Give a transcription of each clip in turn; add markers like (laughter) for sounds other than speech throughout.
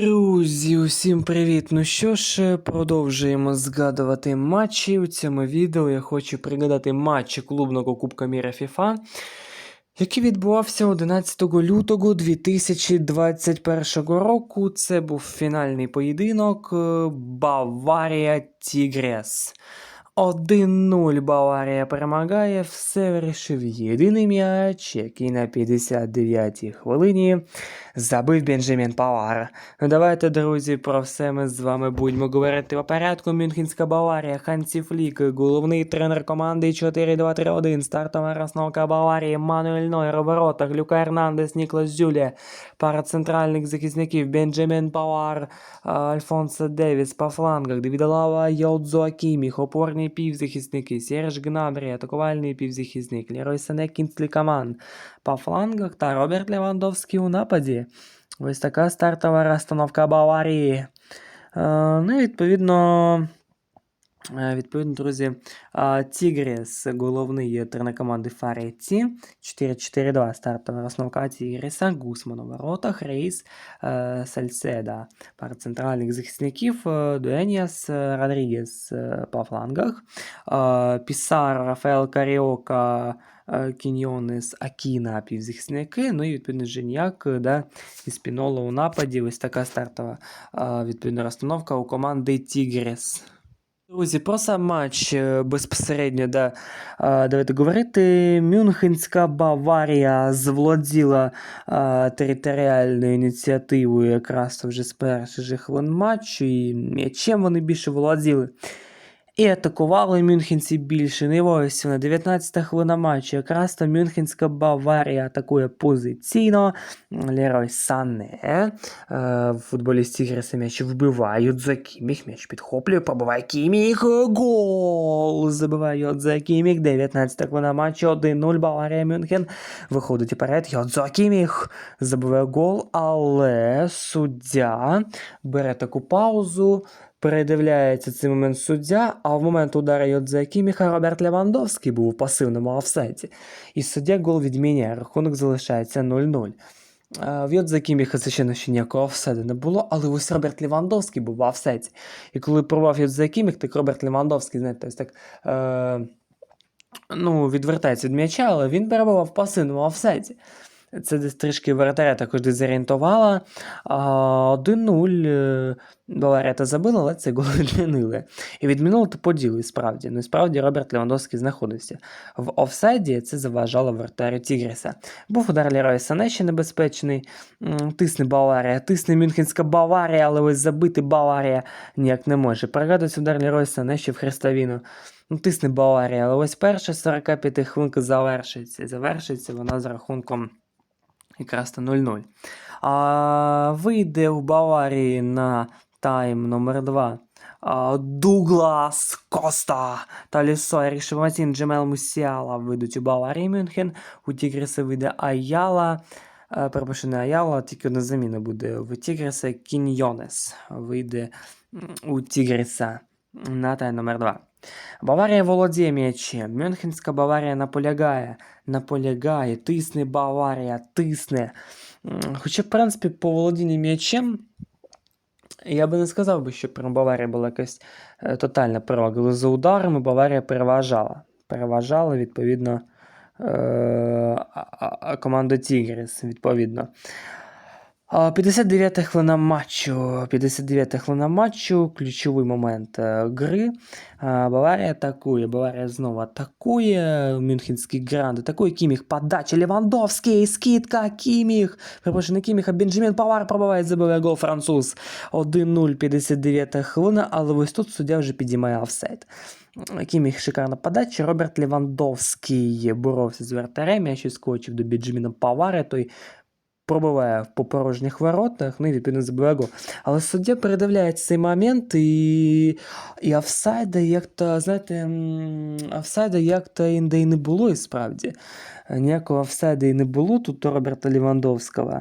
Друзі, усім привіт! Ну що ж, продовжуємо згадувати матчі. У цьому відео я хочу пригадати матч клубного Кубка Міра FIFA, який відбувався 11 лютого 2021 року. Це був фінальний поєдинок е, Баварія Тігрес. 1-0 Баварія перемагає, все вирішив єдиний м'яч, який на 59-й хвилині забив Бенджамін Павар. Ну давайте, друзі, про все ми з вами будемо говорити по порядку. Мюнхенська Баварія, Хансі Флік, головний тренер команди 4-2-3-1, стартова розновка Баварії, Мануель Нойер у воротах, Люка Ернандес, Ніклас Зюлє, пара центральних захисників, Бенджамін Павар, Альфонсо Девіс по флангах, Девідалава, Йодзо Акіміх, опорні півзахисники, Серж Гнабрі, атакувальний півзахисник, Лерой Сане, Кінслі Каман по флангах та Роберт Левандовський у нападі. Ось така стартова розстановка Баварії. Е, ну і відповідно. Е, Відповідно, друзі, а, Тігрес, головний тренер команди Фареці, 4-4-2 стартова розновка Тігреса, Гусман у воротах, Рейс, е, Сальседа, пара центральних захисників, е, Дуеніас, Родрігес по флангах, Пісар, Рафаел Каріока, Кіньйонес, Акіна, півзахисники, ну і відповідно Женяк, да, і Спінола у нападі, ось така стартова відповідно розстановка у команди Тігрес. Друзі, про сам матч е, безпосередньо, да, давайте говорити. Мюнхенська Баварія завладіла а, територіальною ініціативою якраз вже з перших же хвилин матчу, і м'ячем вони більше володіли. І атакували мюнхенці більше. Не ось вона 19 хвилина матчу. Якраз там Мюнхенська Баварія атакує позиційно. Лерой Сане. Е, футболіст Тігреса м'яч вбивають за Кіміх. М'яч підхоплює, пробиває Кіміх. Гол! Забиває Йодза Кіміх. 19 хвилина матчу. 1-0 Баварія Мюнхен. Виходить вперед. Йодза Кіміх забиває гол, але суддя бере таку паузу. Передивляється цей момент суддя, а в момент удара Йодзе Кіміха Роберт Левандовський був у пасивному офсайті. І суддя гол відміняє, рахунок залишається 0-0. Е, В Йодзе Кіміха, звичайно, ще ніякого офсайду не було, але ось Роберт Левандовський був в офсайті. І коли порвав Йодзе Кіміх, так Роберт Левандовський, знаєте, ось так. Е- ну, відвертається від м'яча, але він перебував в пасивному офсайті. Це десь трішки воротаря також дезорієнтувала. А, 1-0 е, Баварія забила, але це гол відмінили. (laughs) І відмінили то по ділу, і справді. Ну і справді Роберт Левандовський знаходився в офсайді, це заважало вратарю Тігреса. Був удар Лерой Сане ще небезпечний. Тисне Баварія, тисне Мюнхенська Баварія, але ось забити Баварія ніяк не може. Пригадується удар Лерой Сане ще в Хрестовіну. Ну, тисне Баварія, але ось перша 45 хвилинка завершиться. Завершиться вона з рахунком якраз на 0-0. А, вийде у Баварії на тайм номер 2 а, Дуглас Коста та Лісо Рішеватін Джемел Мусіала вийдуть у Баварії Мюнхен. У Тігреса вийде Аяла. Е, Перепрошую, не Аяла, тільки одна заміна буде в Тігреса. Кіньйонес вийде у Тігреса на тайм номер 2 Баварія володіє м'ячем. Мюнхенська Баварія наполягає, наполягає, тисне Баварія, тисне. Хоча, в принципі, по володінні м'ячем я би не сказав би, що прям Баварія була якась е, тотальна перевага. Але за ударами Баварія переважала. Переважала, відповідно, а команда Тігрес, відповідно. А, 59 хвилина матчу. 59 хвилина матчу. Ключовий момент е, гри. Баварія атакує. Баварія знову атакує. Мюнхенський гранд атакує. Кіміх подача. Левандовський. Скидка. Кіміх. Перепрошую, не Кіміх, а Бенджамін Павар пробиває, забиває гол француз. 1-0, 59 хвилина, але ось тут суддя вже підіймає офсайд. Кіміх шикарна подача. Роберт Левандовський боровся з вратарем, я ще скочив до Бенджаміна Павара, той пробиває по порожніх воротах, ну і відповідно забиває гол. Але суддя передивляється цей момент, і, і офсайда як-то, знаєте, офсайда як-то і не було, і справді. Ніякого офсайда і не було тут у Роберта Лівандовського,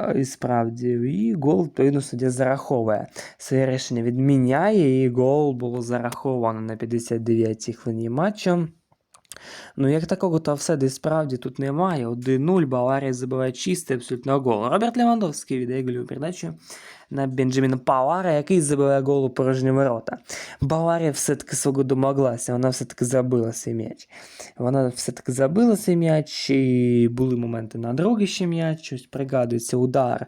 е, і справді. І гол, відповідно, суддя зараховує. Своє рішення відміняє, і гол було зараховано на 59-й хвилині матчу. Ну, як такого то все десь справді тут немає. 1-0, Баварія забиває чистий абсолютно гол. Роберт Левандовський віддає передачу. На Бенджаміна Павара, який забиває гол у порожні ворота. Баварія все-таки свого домоглася, вона все-таки забила цей м'яч. Вона все-таки забила цей м'яч, і були моменти на другий ще м'яч. Ось пригадується удар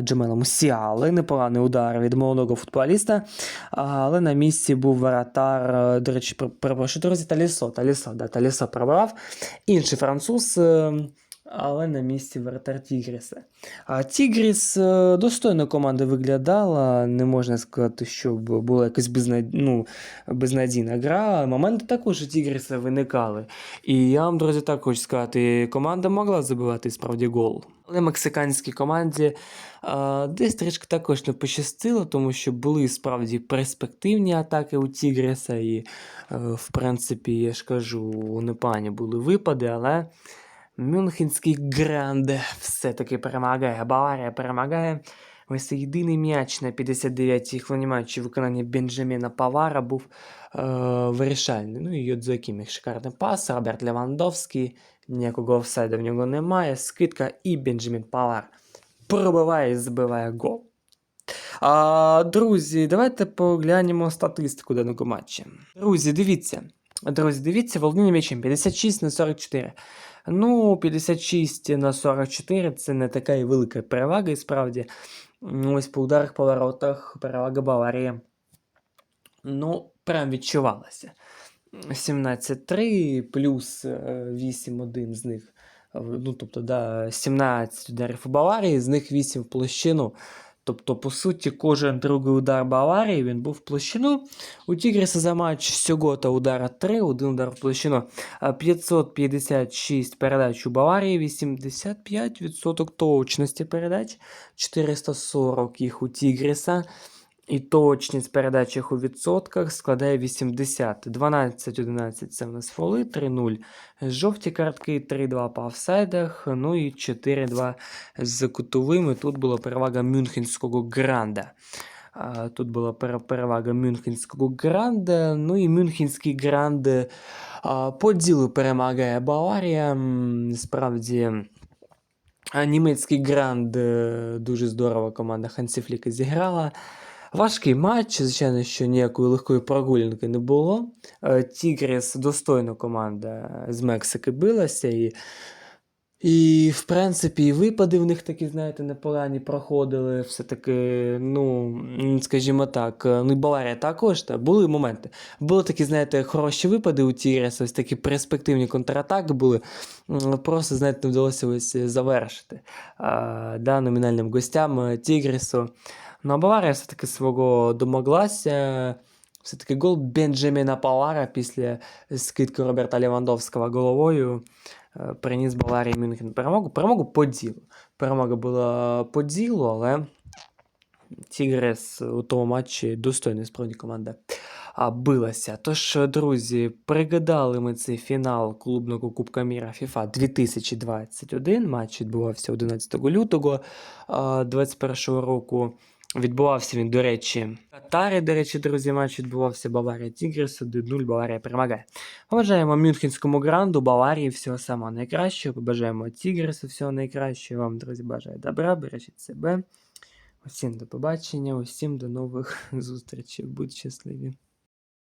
Джамела Мусіали, непоганий удар від молодого футболіста. Але на місці був воротар, е, до речі, пр- перепрошую, друзі, Талісо, Талісо, да, Талісо пробивав. Інший француз, е, але на місці воротар Тігріса. А Тігріс е, достойно команда виглядала, не можна сказати, що була якась безнад... ну, безнадійна гра. Моменти також у Тігріса виникали. І я вам, друзі, так хочу сказати, команда могла забивати справді гол. Але мексиканській команді а, десь трішки також не пощастило, тому що були справді перспективні атаки у Тігріса, і, е, в принципі, я ж кажу, непогані були випади, але Мюнхенський гранде все-таки перемагає. Баварія перемагає. Ось єдиний м'яч на 59-й хвилині матчу виконання Бенджаміна Павара був е, вирішальний. Ну і Йодзокі міг шикарний пас, Роберт Левандовський, ніякого офсайду в нього немає, скидка і Бенджамін Павар пробиває і забиває гол. А, друзі, давайте поглянемо статистику даного матчу. Друзі, дивіться. Друзі, дивіться, володіння м'ячем 56 на 44. Ну, 56 на 44 це не така і велика перевага, і справді. Ось по ударах по воротах перевага Баварії. Ну, прям відчувалася. 17-3 плюс е, 8-1 з них. е, Ну, тобто, да, 17 ударів у Баварії, з них 8 в площину. Тобто, по суті, кожен другий удар Баварії він був в площину. У Тігріса за матч всього та удара 3, один удар в площину. 556 передач у Баварії, 85% точності передач, 440 їх у Тігріса. І точність передач у відсотках складає 80. 12-11 це в нас фоли, 3-0 жовті картки, 3-2 по офсайдах, ну і 4-2 з кутовими. Тут була перевага Мюнхенського гранда. Тут була перевага Мюнхенського гранда. Ну і Мюнхенський гранд по ділу перемагає Баварія. Справді. Німецький гранд е, дуже здорово команда Хансі Фліка зіграла. Важкий матч, звичайно, що ніякої легкої прогулянки не було. Е, Тігріс достойно команда з Мексики билася. І, і в принципі, і випади в них такі, знаєте, непогані проходили. Все-таки, ну, скажімо так, е, ну і Баварія також. Та, були моменти. Були такі, знаєте, хороші випади у Тігріса, ось такі перспективні контратаки були. Просто, знаєте, не вдалося ось завершити а, да, номінальним гостям е, Тігрісу. Ну, а Баварія все-таки свого домоглася. Все-таки гол Бенджаміна Павара після скидки Роберта Левандовського головою е, приніс Баварії Мюнхен перемогу. Перемогу по ділу. Перемога була по ділу, але Тігрес у тому матчі достойна справді команда билася. Тож, друзі, пригадали ми цей фінал клубного Кубка Міра FIFA 2021. Матч відбувався 11 лютого 2021 року. Відбувався він, до речі, Катарі, до речі, друзі, матч відбувався Баварія Тігрес 1-0, Баварія перемагає. Побажаємо Мюнхенському гранду, Баварії всього самого найкращого. Побажаємо Тігресу всього найкращого. Вам, друзі, бажаю добра, бережіть себе. Усім до побачення, усім до нових (laughs) зустрічей. Будьте щасливі.